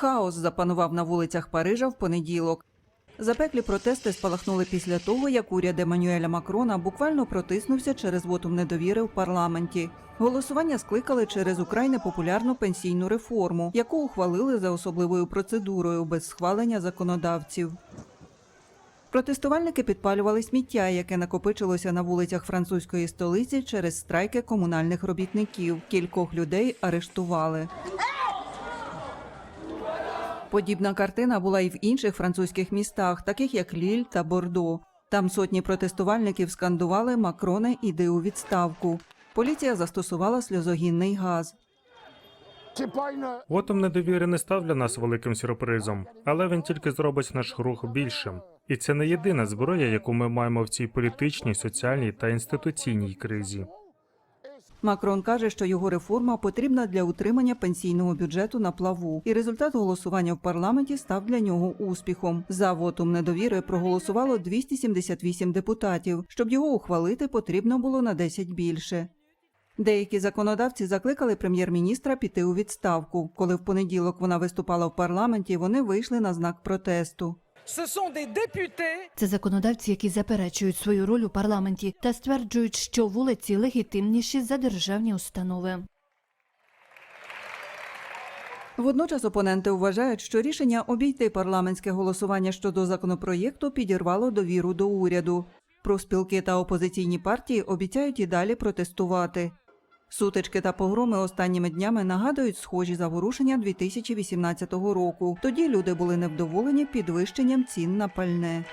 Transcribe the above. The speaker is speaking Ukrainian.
Хаос запанував на вулицях Парижа в понеділок. Запеклі протести спалахнули після того, як уряд Еммануеля Макрона буквально протиснувся через вотум недовіри в парламенті. Голосування скликали через украй непопулярну пенсійну реформу, яку ухвалили за особливою процедурою без схвалення законодавців. Протестувальники підпалювали сміття, яке накопичилося на вулицях французької столиці через страйки комунальних робітників. Кількох людей арештували. Подібна картина була і в інших французьких містах, таких як Ліль та Бордо. Там сотні протестувальників скандували Макроне іди у відставку. Поліція застосувала сльозогінний газ. Вотум недовіри не став для нас великим сюрпризом, але він тільки зробить наш рух більшим. І це не єдина зброя, яку ми маємо в цій політичній, соціальній та інституційній кризі. Макрон каже, що його реформа потрібна для утримання пенсійного бюджету на плаву, і результат голосування в парламенті став для нього успіхом. За вотум недовіри проголосувало 278 депутатів. Щоб його ухвалити, потрібно було на 10 більше. Деякі законодавці закликали прем'єр-міністра піти у відставку. Коли в понеділок вона виступала в парламенті, вони вийшли на знак протесту. Це законодавці, які заперечують свою роль у парламенті та стверджують, що вулиці легітимніші за державні установи. Водночас опоненти вважають, що рішення обійти парламентське голосування щодо законопроєкту підірвало довіру до уряду. Профспілки та опозиційні партії обіцяють і далі протестувати. Сутички та погроми останніми днями нагадують схожі заворушення 2018 року. Тоді люди були невдоволені підвищенням цін на пальне.